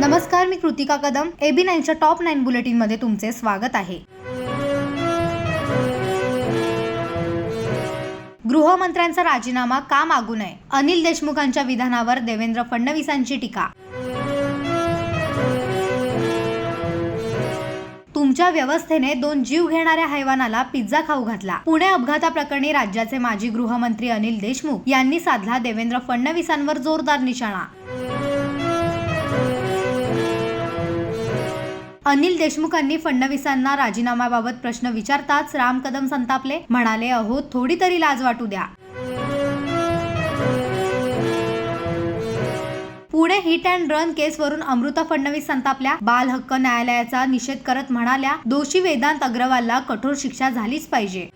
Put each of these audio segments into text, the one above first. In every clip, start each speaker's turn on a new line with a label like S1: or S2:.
S1: नमस्कार मी कृतिका कदम. एबी नाईनच्या टॉप नाईन बुलेटिनमध्ये तुमचे स्वागत आहे. गृहमंत्र्यांचा राजीनामा का मागू नये? अनिल देशमुखांच्या विधानावर देवेंद्र फडणवीसांची टीका. तुमच्या व्यवस्थेने दोन जीव घेणाऱ्या हैवानाला पिझ्झा खाऊ घातला. पुणे अपघाताप्रकरणी राज्याचे माजी गृहमंत्री अनिल देशमुख यांनी साधला देवेंद्र फडणवीसांवर जोरदार निशाणा. अनिल देशमुखांनी फडणवीसांना राजीनाम्याबाबत प्रश्न विचारताच राम कदम संतापले. म्हणाले अहो थोडी तरी लाज वाटू द्या. पुणे हिट अँड रन केसवरून अमृता फडणवीस संतापल्या. बाल हक्क न्यायालयाचा निषेध करत म्हणाल्या दोषी वेदांत अग्रवालला कठोर शिक्षा झालीच पाहिजे.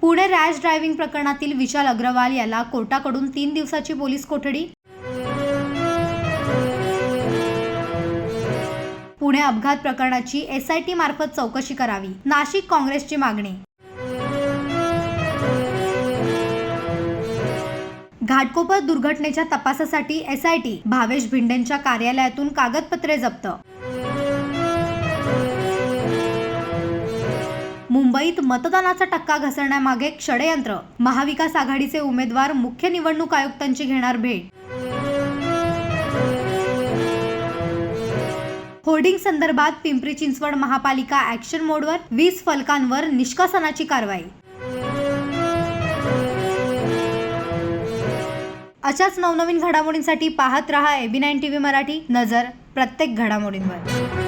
S1: पुणे रॅश ड्रायव्हिंग प्रकरणातील विशाल अग्रवाल याला कोर्टाकडून तीन दिवसाची पोलीस कोठडी. पुणे अपघात प्रकरणाची एसआयटी मार्फत चौकशी करावी. नाशिक काँग्रेसची मागणी. घाटकोपर दुर्घटनेच्या तपासासाठी एसआयटी भावेश भिंडेंच्या कार्यालयातून कागदपत्रे जप्त. मुंबईत मतदानाचा टक्का घसरण्यामागे षडयंत्र महाविकास आघाडीचे उमेदवार मुख्य निवडणूक आयुक्तांची घेणार भेट. होर्डिंग संदर्भात पिंपरी चिंचवड महापालिका ऍक्शन मोडवर वीस फलकांवर निष्कासनाची कारवाई. अशाच नवनवीन घडामोडींसाठी पाहत रहा AB nine T V Marathi. नजर प्रत्येक घडामोडींवर.